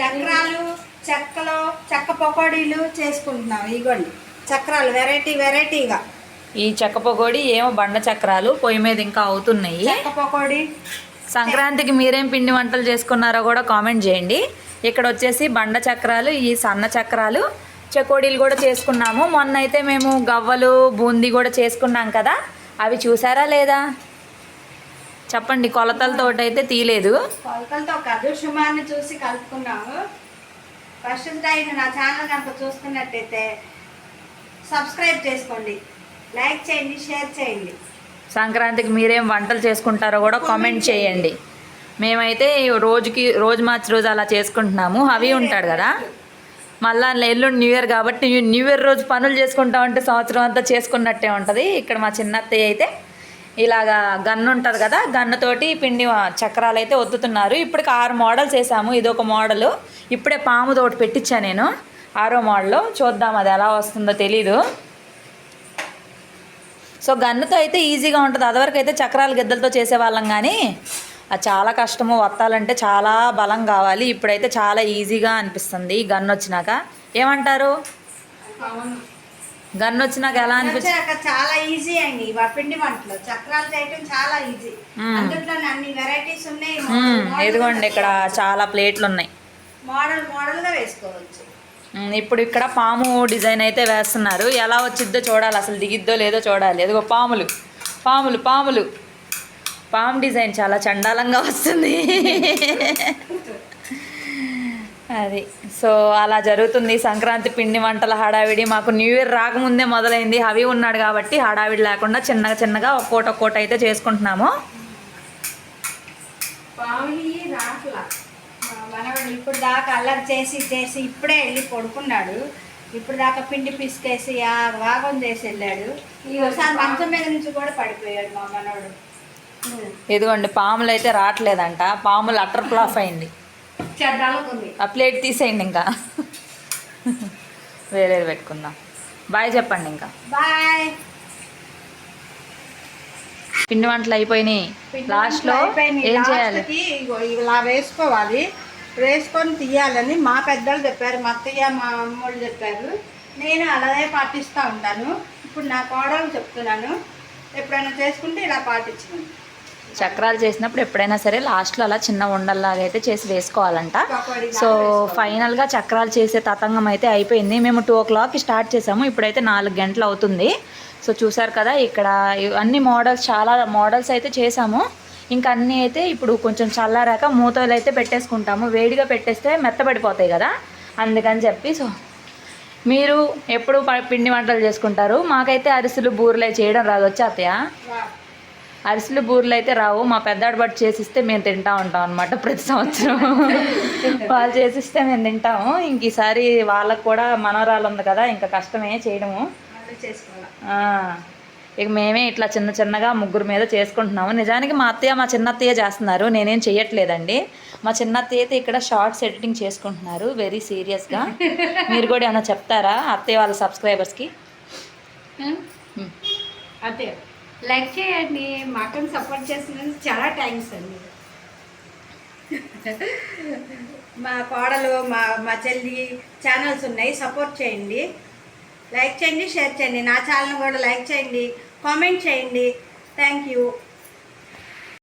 చక్రాలు చెక్కలు చెక్క పకోడీలు చేసుకుంటున్నాం. ఇగోండి. చక్రాలు వెరైటీ వెరైటీగా. ఈ చెక్క పొగోడి ఏమో బండ చక్రాలు పొయ్యి మీద ఇంకా అవుతున్నాయి. చెక్క పకోడీ. సంక్రాంతికి మీరేం పిండి వంటలు చేసుకున్నారో కూడా కామెంట్ చేయండి. ఇక్కడ వచ్చేసి బండ చక్రాలు ఈ సన్న చక్రాలు చకోడీలు కూడా చేసుకున్నాము. మొన్న అయితే మేము గవ్వలు బూందీ కూడా చేసుకున్నాం కదా. అవి చూసారా లేదా? చెప్పండి కొలతలతో అయితే తీయలేదు. కొలతలతో కాదు సుమారుని చూసి కలుపుకున్నాము. ఫస్ట్ టైం నా ఛానల్ కనుక చూస్తున్నట్టయితే సబ్స్క్రైబ్ చేసుకోండి. లైక్ చేయండి షేర్ చేయండి. సంక్రాంతికి మీరేం వంటలు చేసుకుంటారో కూడా కామెంట్ చేయండి. మేమైతే రోజుకి రోజు మార్చి రోజు అలా చేసుకుంటున్నాము. అవి ఉంటాడు కదా. మళ్ళా ఎల్లుండి న్యూ ఇయర్ కాబట్టి న్యూ- ఇయర్ రోజు పనులు చేసుకుంటా ఉంటే సంవత్సరం అంతా చేసుకున్నట్టే ఉంటుంది. ఇక్కడ మా చిన్న అత్తయ్య అయితే ఇలాగా గన్ను ఉంటుంది కదా గన్నుతోటి పిండి చక్రాలు అయితే ఒత్తుతున్నారు. ఇప్పటికి ఆరు మోడల్స్ వేసాము. ఇది ఒక మోడల్. ఇప్పుడే పాము తోటి పెట్టించా నేను. ఆరో మోడల్ చూద్దాం అది ఎలా వస్తుందో తెలీదు. సో గన్నుతో అయితే ఈజీగా ఉంటుంది. అదివరకు అయితే చక్రాల గిద్దలతో చేసేవాళ్ళం కానీ అది చాలా కష్టము. వత్తాలంటే చాలా బలం కావాలి. ఇప్పుడైతే చాలా ఈజీగా అనిపిస్తుంది ఈ గన్ను వచ్చినాక. ఏమంటారు? గన్ను వచ్చినాక ఎలా అనిపిస్తుంది చాలా ఈజీ అండి పిండి వంటలు. చక్రాలు చేయటం చాలా ఈజీ. అందులో అన్ని వెరైటీస్ ఉన్నాయి. ఇదిగోండి ఇక్కడ చాలా ప్లేట్లు ఉన్నాయి మోడల్ మోడల్గా వేసుకోవచ్చు ఇప్పుడు ఇక్కడ పాము డిజైన్ అయితే వేస్తున్నారు. ఎలా వచ్చిద్దో చూడాలి. అసలు దిగిద్దో లేదో చూడాలి. అదిగో పాములు. పాములు పాములు. పాము డిజైన్ చాలా చండాలంగా వస్తుంది. అది. సో అలా జరుగుతుంది. సంక్రాంతి పిండి వంటల హడావిడి మాకు న్యూ ఇయర్ రాకముందే మొదలైంది. అవి ఉన్నాడు కాబట్టి హడావిడి లేకుండా చిన్నగా చిన్నగా ఒక్కోటి ఒక్కోటి అయితే చేసుకుంటున్నాము. మనవాడు ఇప్పుడు దాకా అల్లరి చేసి చేసి ఇప్పుడే వెళ్ళి పడుకున్నాడు. ఇప్పుడు దాకా పిండి పిసికేసి ఆ వాగం చేసి వెళ్ళాడు. ఒకసారి మంచం మీద నుంచి కూడా పడిపోయాడు మా మనవాడు. ఇదిగోండి పాములు అయితే రావట్లేదంట. పాములు అటర్ ఫ్లాఫ్ అయింది. ఆ ప్లేట్ తీసేయండి ఇంకా. వేరేది పెట్టుకుందాం. బాయ్ చెప్పండి ఇంకా. బాయ్. పిండి వంటలు అయిపోయినాయి. లాస్ట్లో ఏం చేయాలి? ఇలా వేసుకోవాలి. వేసుకొని తీయాలని మా పెద్దలు చెప్పారు మా అత్తయ్య మా అమ్మోళ్ళు చెప్పారు. నేను అలాగే పాటిస్తూ ఉంటాను. ఇప్పుడు నా కోడలు చెప్తున్నాను. ఎప్పుడైనా చేసుకుంటే ఇలా పాటించను చక్రాలు చేసినప్పుడు ఎప్పుడైనా సరే లాస్ట్లో అలా చిన్న ఉండల్లాగా అయితే చేసి వేసుకోవాలంట. సో ఫైనల్గా చక్రాలు చేసే తతంగం అయితే అయిపోయింది. మేము టూ ఓ క్లాక్కి స్టార్ట్ చేసాము. ఇప్పుడైతే నాలుగు గంటలు అవుతుంది. సో చూసారు కదా ఇక్కడ అన్ని మోడల్స్ చాలా మోడల్స్ అయితే చేసాము. ఇంకా అన్నీ అయితే ఇప్పుడు కొంచెం చల్లారాక మూతలు అయితే పెట్టేసుకుంటాము. వేడిగా పెట్టేస్తే మెత్తబడిపోతాయి కదా అందుకని చెప్పి సో మీరు ఎప్పుడు ప- పిండి వంటలు చేసుకుంటారు. మాకైతే అరిసెలు బూరెలు చేయడం రాదు. వచ్చి అరిసెలు బూరెలు అయితే రావు. మా పెద్దాడు బట్టి చేసిస్తే మేము తింటా ఉంటాం అనమాట ప్రతి సంవత్సరం. వాళ్ళు చేసిస్తే మేము తింటాము. ఇంక ఈసారి వాళ్ళకు కూడా మనవరాలు ఉంది కదా ఇంకా కష్టమే చేయడము. ఇక మేమే ఇట్లా చిన్న చిన్నగా ముగ్గురు మీద చేసుకుంటున్నాము. నిజానికి మా అత్తయ్య మా చిన్న అత్తయ్య చేస్తున్నారు. నేనేం చెయ్యట్లేదండి మా చిన్న అత్తయ్య అయితే ఇక్కడ షార్ట్స్ ఎడిటింగ్ చేసుకుంటున్నారు వెరీ సీరియస్గా మీరు కూడా ఏమైనా చెప్తారా అత్తయ్య వాళ్ళ సబ్స్క్రైబర్స్కి అదే లైక్ చేయండి మాకు సపోర్ట్ చేసినందుకు చాలా థ్యాంక్స్ అండి. మా కోడలు మా మా చెల్లి ఛానల్స్ ఉన్నాయి సపోర్ట్ చేయండి. లైక్ చేయండి షేర్ చేయండి. నా ఛానల్ కూడా లైక్ చేయండి కామెంట్ చేయండి. Thank you